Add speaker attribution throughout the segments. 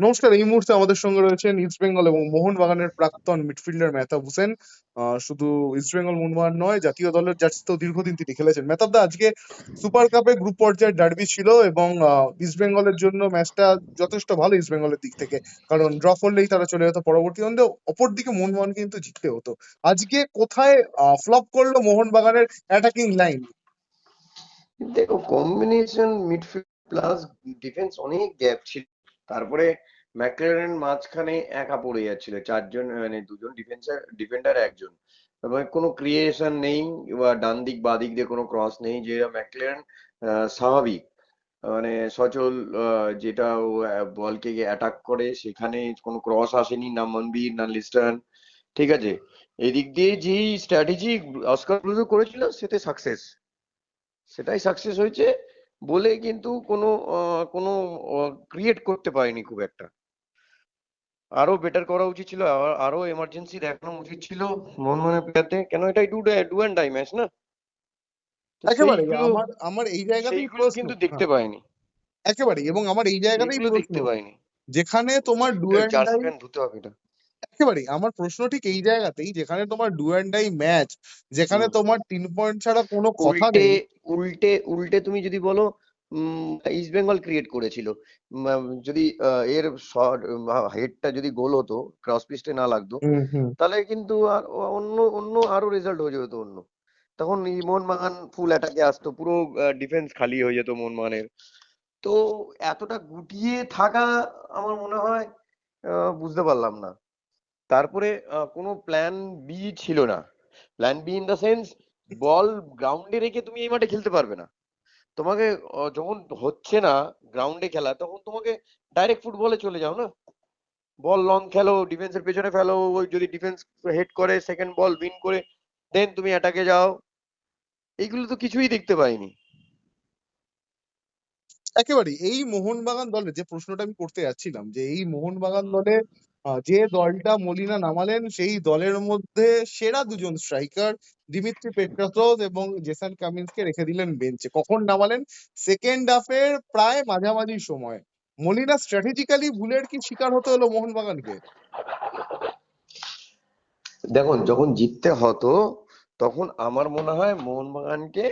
Speaker 1: নমস্কার, এই মুহূর্তে আমাদের সঙ্গে রয়েছেন ইস্ট বেঙ্গল এবং মোহনবাগানের প্রাক্তন মিডফিল্ডার মেহতাব হোসেন। শুধু ইস্ট বেঙ্গল মোহনবাগান নয়, জাতীয় দলের জার্সিতেও দীর্ঘদিন তিনি খেলেছেন। মেহতাব দা, আজকে সুপার কাপে গ্রুপ পর্যায়ের ডার্বি ছিল এবং ইস্ট বেঙ্গলের জন্য ম্যাচটা যথেষ্ট ভালো ইস্ট বেঙ্গলের দিক থেকে। কারণ ড্র করলেই তারা চলে যেত পরবর্তী রাউন্ডে অপরদিকে মোহনবাগান কিন্তু জিততে হতো। আজকে কোথায় ফ্লপ করল মোহনবাগানের অ্যাটাকিং লাইন
Speaker 2: দেখো কম্বিনেশন মিডফিল্ড প্লাস ডিফেন্স অনেক গ্যাপ ছিল। তারপরে ম্যাকলারেন মাঝখানে একা পড়ে যাচ্ছিল। চারজন মানে দুজন ডিফেন্সার ডিফেন্ডার একজন। মানে কোনো ক্রিয়েশন নেই বা ডান দিক, বা দিক দিয়ে কোনো ক্রস নেই, যে ম্যাকলারেন স্বাভাবিক। মানে সচল যেটা বলকে অ্যাটাক করে, সেখানে কোনো ক্রস আসেনি, না মনবীর, না লিস্টন ঠিক আছে? এদিক দিয়ে যেই স্ট্র্যাটেজি অস্কার ব্রুজো করেছিল সেতে সাকসেস সেটাই সাকসেস হয়েছে। বলে কিন্তু কোনো কোনো ক্রিয়েট করতে পারেনি খুব একটা। আরও বেটার করা উচিত ছিল আরও এমার্জেন্সি দেখানো উচিত ছিল মোহনবাগানের প্লেয়ারদের কেন এটাই do do and die match না?
Speaker 1: একেবারে আমার আমার এই জায়গাতেই
Speaker 2: কিন্তু
Speaker 1: হ্যাঁ,
Speaker 2: দেখতে পাইনি।
Speaker 1: একেবারে এবং আমার এই জায়গাতেই
Speaker 2: দেখতে পাইনি।
Speaker 1: যেখানে তোমার ডু অ্যান্ড ডাই
Speaker 2: ধুতে হবে এটা।
Speaker 1: একেবারেই। আমার প্রশ্ন ঠিক এই জায়গাতেই যেখানে তোমার ডু অ্যান্ড ডাই ম্যাচ যেখানে তোমার তিন পয়েন্ট ছাড়া কোনো কথা নেই।
Speaker 2: উল্টে উল্টে তুমি যদি বলো ইস্ট বেঙ্গল ক্রিয়েট করেছিল। যদি আহ, এর হেডটা যদি গোল হতো ক্রস পিস্টে না লাগতো তাহলে কিন্তু আর অন্য অন্য আরও রেজাল্ট হয়ে যেত অন্য। তখন মোহনবাগান ফুল অ্যাটাকে আসতো পুরো ডিফেন্স খালি হয়ে যেত মোহনবাগানের। তো এতটা গুটিয়ে থাকা আমার মনে হয় আহ, বুঝতে পারলাম না। তারপরে কোনো প্ল্যান বি ছিল না। Plan B in the sense ball গ্রাউন্ডে রেখে তুমি এই মাঠে খেলতে পারবে না। তোমাকে যখন হচ্ছে না গ্রাউন্ডে খেলা, তখন তোমাকে ডাইরেক্ট ফুটবলে চলে যাও না? বল লং খেলো ডিফেন্সের পেছনে ফেলো, ওই যদি ডিফেন্স হেড করে সেকেন্ড বল উইন করে দেন তুমি অ্যাটাকে যাও। এইগুলো তো কিছুই দেখতে পাইনি।
Speaker 1: একেবারেই, এই মোহনবাগান দলে যে প্রশ্নটা আমি করতে যাচ্ছিলাম, যে এই মোহনবাগান দলে যে দলটা মলিনা নামালেন, সেই দলের মধ্যে সেরা দুজন স্ট্রাইকার দিমিত্রি পেট্রাসোস এবং জেসন কামিন্সকে রেখে দিলেন বেঞ্চে কখন নামালেন? সেকেন্ড হাফের প্রায় মাঝামাঝি সময়। মলিনা স্ট্র্যাটেজিক্যালি ভুলের কি শিকার হতে হলো মোহনবাগানকে?
Speaker 2: দেখুন, যখন জিততে হতো, তখন আমার মনে হয় মোহনবাগানকে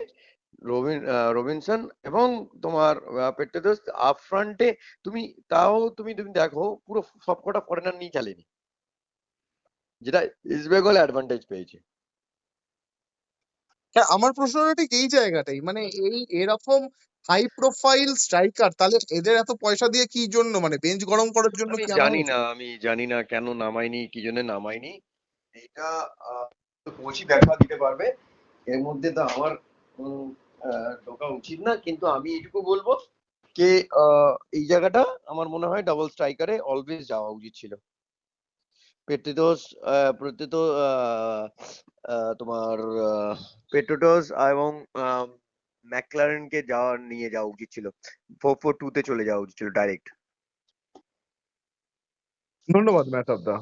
Speaker 2: রবিনসন এবং তোমার পেট্রোদোস আপ ফ্রন্টে তুমি তাও তুমি তুমি দেখো পুরো সবকটা ফরেনার নিয়ে খেলেনি। যেটা ইস্ট বেঙ্গল অ্যাডভান্টেজ পেয়েছে।
Speaker 1: হ্যাঁ আমার প্রশ্নটা ঠিক এই জায়গাটাই মানে এই এরকম হাই প্রোফাইল স্ট্রাইকার তাহলে এদের এত পয়সা দিয়ে কি জন্য মানে বেঞ্চ গরম করার জন্য কি
Speaker 2: জানি না আমি জানি না কেন নামায়নি কি জন্য নামায়নি। এটা কোচই ব্যাখ্যা দিতে পারবে। এর মধ্যে তো আমার ঢোকা উচিত না। কিন্তু আমি এটুকু বলব যে এই জায়গাটা আমার মনে হয় ডাবল স্ট্রাইকারে অলওয়েজ যাওয়া উচিত ছিল। পেট্রিটোস তোমার পেট্রোটোস এবং যাওয়া, নিয়ে যাওয়া উচিত ছিল। ফোর ফোর টু তে চলে যাওয়া উচিত ছিল ডাইরেক্ট
Speaker 1: ধন্যবাদ মেহতাব দা।